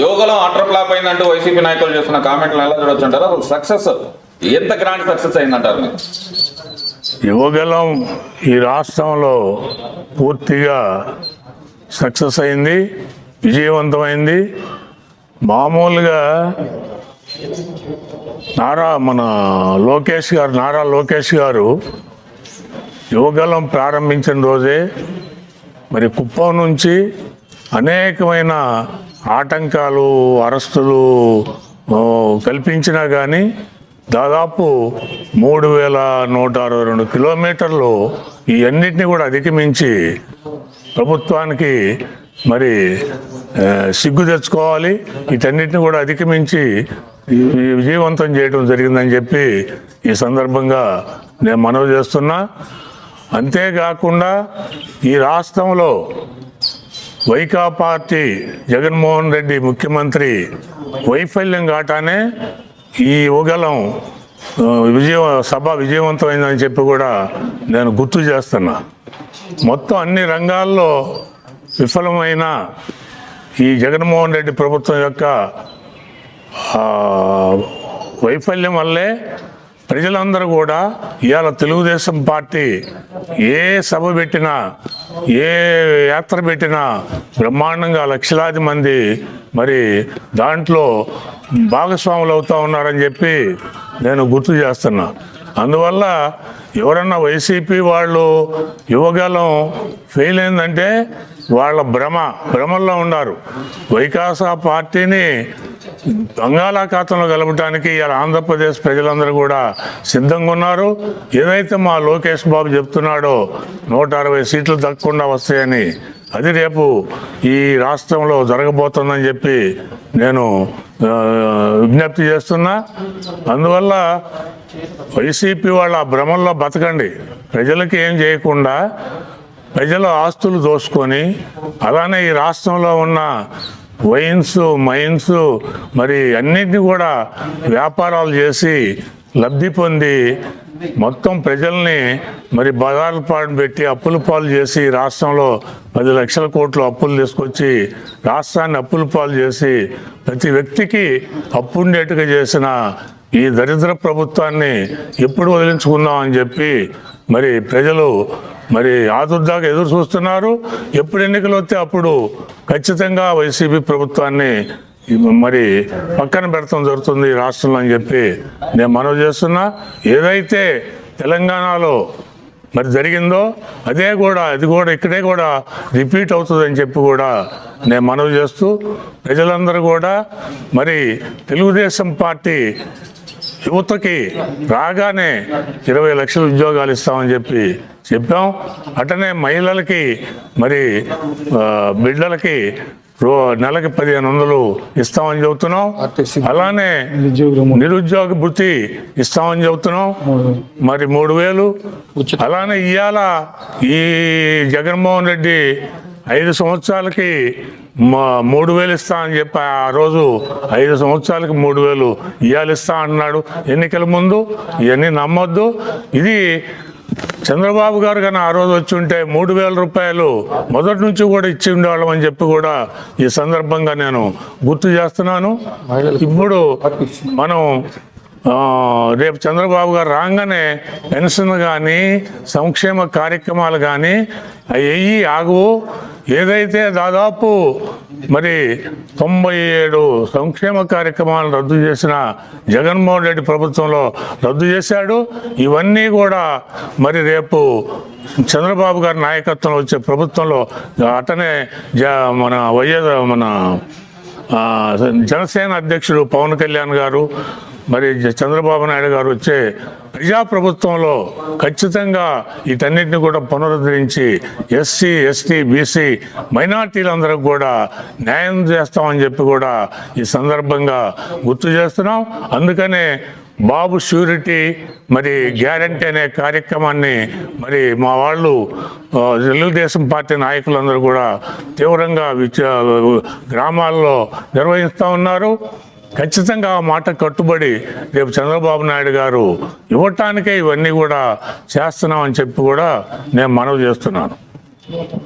యోగలో utter flop అయిందంటూ YCP నాయకులు చేస్తున్న కామెంట్లు ఎలా చూడొచ్చు అంటారు అసలు సక్సెస్ ఎంత గ్రాండ్ సక్సెస్ అయిందంటారు యోగలం ఈ రాష్ట్రంలో పూర్తిగా సక్సెస్ అయింది విజయవంతమైంది. మామూలుగా నారా మన లోకేష్ గారు నారా లోకేష్ గారు యోగలం ప్రారంభించిన రోజే మరి కుప్పం నుంచి అనేకమైన ఆటంకాలు అరెస్టులు కల్పించినా కానీ దాదాపు మూడు వేల నూట అరవై రెండు కిలోమీటర్లు ఇవన్నిటిని కూడా అధిగమించి ప్రభుత్వానికి మరి సిగ్గు తెచ్చుకోవాలి. వీటన్నిటిని కూడా అధిగమించి విజయవంతం చేయడం జరిగిందని చెప్పి ఈ సందర్భంగా నేను మనవి చేస్తున్నా. అంతేకాకుండా ఈ రాష్ట్రంలో వైకా పార్టీ జగన్మోహన్ రెడ్డి ముఖ్యమంత్రి వైఫల్యం కాటానే ఈ యువగలం విజయ సభ విజయవంతమైందని చెప్పి కూడా నేను గుర్తు చేస్తున్నా. మొత్తం అన్ని రంగాల్లో విఫలమైన ఈ జగన్మోహన్ రెడ్డి ప్రభుత్వం యొక్క వైఫల్యం వల్లే ప్రజలందరూ కూడా ఇవాళ తెలుగుదేశం పార్టీ ఏ సభ పెట్టినా ఏ యాత్ర పెట్టినా బ్రహ్మాండంగా లక్షలాది మంది మరి దాంట్లో భాగస్వాములు అవుతా ఉన్నారని చెప్పి నేను గుర్తు చేస్తున్నా. అందువల్ల ఎవరన్నా వైసీపీ వాళ్ళు యువగలం ఫెయిల్ అయిందంటే వాళ్ళ భ్రమ భ్రమల్లో ఉన్నారు. వైకాసా పార్టీని బంగాళాఖాతంలో కలపడానికి ఇవాళ ఆంధ్రప్రదేశ్ ప్రజలందరూ కూడా సిద్ధంగా ఉన్నారు. ఏదైతే మా లోకేష్ బాబు చెప్తున్నాడో నూట అరవై సీట్లు తగ్గకుండా వస్తాయని అది రేపు ఈ రాష్ట్రంలో జరగబోతుందని చెప్పి నేను విజ్ఞప్తి చేస్తున్నా. అందువల్ల వైసీపీ వాళ్ళ ఆ భ్రమంలో బతకండి. ప్రజలకి ఏం చేయకుండా ప్రజల ఆస్తులు దోసుకొని అలానే ఈ రాష్ట్రంలో ఉన్న వైన్స్ మైన్స్ మరి అన్నిటిని కూడా వ్యాపారాలు చేసి లబ్ధి పొంది మొత్తం ప్రజల్ని మరి బజార్ల పాటు పెట్టి అప్పులు పాలు చేసి రాష్ట్రంలో పది లక్షల కోట్లు అప్పులు తీసుకొచ్చి రాష్ట్రాన్ని అప్పులు పాలు చేసి ప్రతి వ్యక్తికి అప్పుండేట్టుగా చేసిన ఈ దరిద్ర ప్రభుత్వాన్ని ఎప్పుడు వదిలించుకుందాం అని చెప్పి మరి ప్రజలు మరి ఆదుర్దాకా ఎదురు చూస్తున్నారు. ఎప్పుడు ఎన్నికలు వస్తే అప్పుడు ఖచ్చితంగా వైసీపీ ప్రభుత్వాన్ని మరి పక్కన పెడతాం జరుగుతుంది రాష్ట్రంలో అని చెప్పి నేను మనవి చేస్తున్నా. ఏదైతే తెలంగాణలో మరి జరిగిందో అదే కూడా అది కూడా ఇక్కడే కూడా రిపీట్ అవుతుందని చెప్పి కూడా నేను మనవి చేస్తూ ప్రజలందరూ కూడా మరి తెలుగుదేశం పార్టీ యువతకి రాగానే ఇరవై లక్షల ఉద్యోగాలు ఇస్తామని చెప్పి చెప్పాం. అటనే మహిళలకి మరి బిడ్డలకి రో నెలకి పదిహేను వందలు ఇస్తామని చెబుతున్నాం అలానే నిరుద్యోగ భృతి ఇస్తామని చెబుతున్నాం మరి మూడు వేలు. అలానే ఇవాళ ఈ జగన్మోహన్ రెడ్డి ఐదు సంవత్సరాలకి మూడు వేలు ఇస్తా అని చెప్పి ఆ రోజు ఐదు సంవత్సరాలకి మూడు వేలు ఇవాళ ఇస్తా అన్నాడు. ఎన్నికల ముందు ఇవన్నీ నమ్మొద్దు. ఇది చంద్రబాబు గారు కానీ ఆ రోజు వచ్చి ఉంటే మూడు వేల రూపాయలు మొదటి నుంచి కూడా ఇచ్చి ఉండేవాళ్ళం అని చెప్పి కూడా ఈ సందర్భంగా నేను గుర్తు చేస్తున్నాను. ఇప్పుడు మనం రేపు చంద్రబాబు గారు రాగానే పెన్షన్ కానీ సంక్షేమ కార్యక్రమాలు కానీ అవి ఆగవు ఏదైతే దాదాపు మరి తొంభై ఏడు సంక్షేమ కార్యక్రమాలను రద్దు చేసిన జగన్మోహన్ రెడ్డి ప్రభుత్వంలో రద్దు చేశాడు. ఇవన్నీ కూడా మరి రేపు చంద్రబాబు గారి నాయకత్వంలో వచ్చే ప్రభుత్వంలో అతనే జ మన వైఎస్ మన జనసేన అధ్యక్షుడు పవన్ కళ్యాణ్ గారు మరి చంద్రబాబు నాయుడు గారు వచ్చే ప్రజాప్రభుత్వంలో ఖచ్చితంగా వీటన్నిటిని కూడా పునరుద్ధరించి ఎస్సీ ఎస్టీ బీసీ మైనార్టీలందరికి కూడా న్యాయం చేస్తామని చెప్పి కూడా ఈ సందర్భంగా గుర్తు చేస్తున్నాం. అందుకనే బాబు ష్యూరిటీ మరి గ్యారంటీ అనే కార్యక్రమాన్ని మరి మా వాళ్ళు తెలుగుదేశం పార్టీ నాయకులందరూ కూడా తీవ్రంగా విచ గ్రామాల్లో నిర్వహిస్తూ ఉన్నారు. ఖచ్చితంగా ఆ మాట కట్టుబడి రేపు చంద్రబాబు నాయుడు గారు ఇవ్వటానికే ఇవన్నీ కూడా చేస్తున్నామని చెప్పి కూడా నేను మనవి చేస్తున్నాను.